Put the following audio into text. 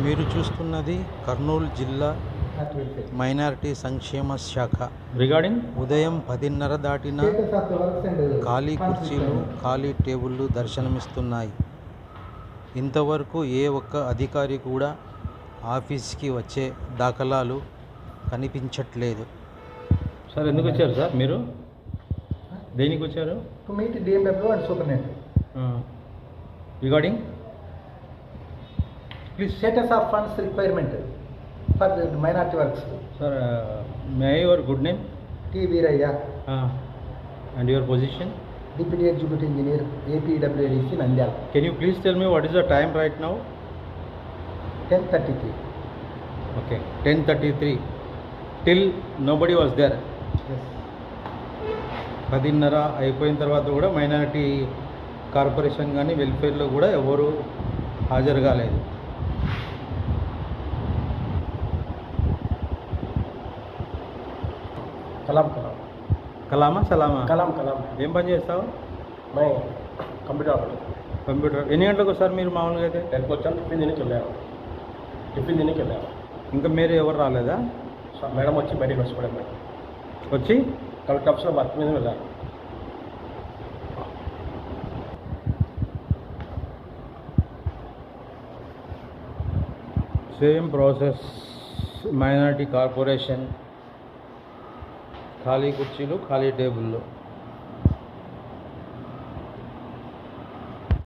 జరుగుతున్నది కర్నూలు జిల్లా మైనారిటీ సంక్షేమ శాఖ. రిగార్డింగ్ ఉదయం పదిన్నర దాటిన ఖాళీ కుర్చీలు ఖాళీ టేబుళ్ళు దర్శనమిస్తున్నాయి. ఇంతవరకు ఏ ఒక్క అధికారి కూడా ఆఫీస్కి వచ్చే దాఖలాలు కనిపించట్లేదు. సార్ ఎందుకు వచ్చారు సార్ మీరు? దేనికి వచ్చారు? To meet DMW and superintendent regarding please status of funds requirement for minority works. Sir may your good name T Veeraiah. And your position deputy executive engineer APWDC Nandyal. Can you please tell me what is the time right now ten thirty three okay ten thirty three till nobody was there పదిన్నర అయిపోయిన తర్వాత కూడా minority corporation కానీ వెల్ఫేర్లో కూడా ఎవరు హాజరు కాలేదు. కలాం కలాం కలామా సలామా కలాం కలాం ఏం పని చేస్తావు మై కంప్యూటర్ ఆపరేటర్ కంప్యూటర్ ఎన్ని గంటలకు వస్తారు మీరు మామూలుగా అయితే టెన్కి వచ్చాను టిఫిన్ తినికి వెళ్ళాను టిఫిన్ తినికి వెళ్ళాను ఇంకా మీరు ఎవరు రాలేదా సో మేడం వచ్చి బయటికి వచ్చిపోయాం మేడం వచ్చి కలెక్టర్ ఆఫీస్లో వర్క్ మీద వెళ్ళాను సేమ్ ప్రాసెస్ మైనారిటీ కార్పొరేషన్ ఖాళీ కుర్చీలు ఖాళీ టేబుల్లో